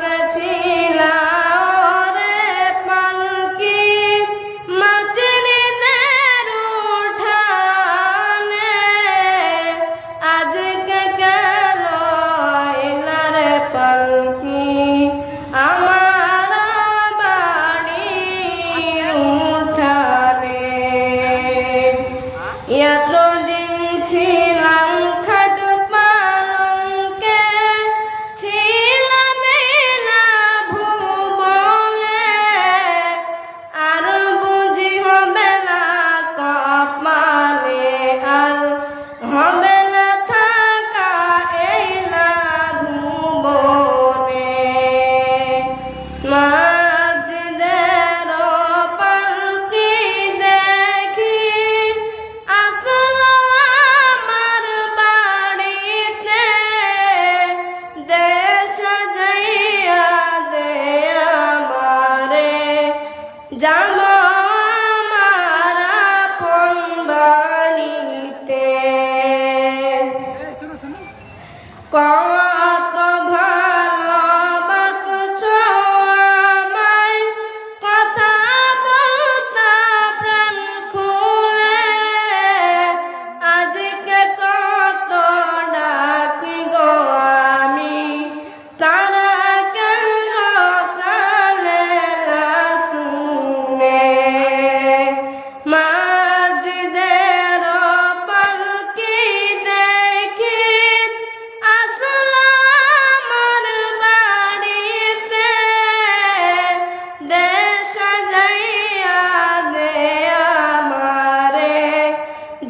কাছে con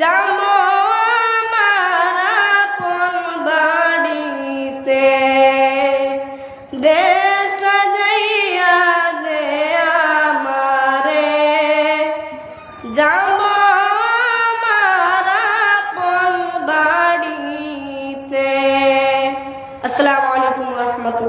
জামো মারা পন বাড়িতে। দে সাজাইয়া দে আমারে। জামো মারা পন বাড়িতে। আসসালামু আলাইকুম ওয়া রাহমাতুল্লাহ।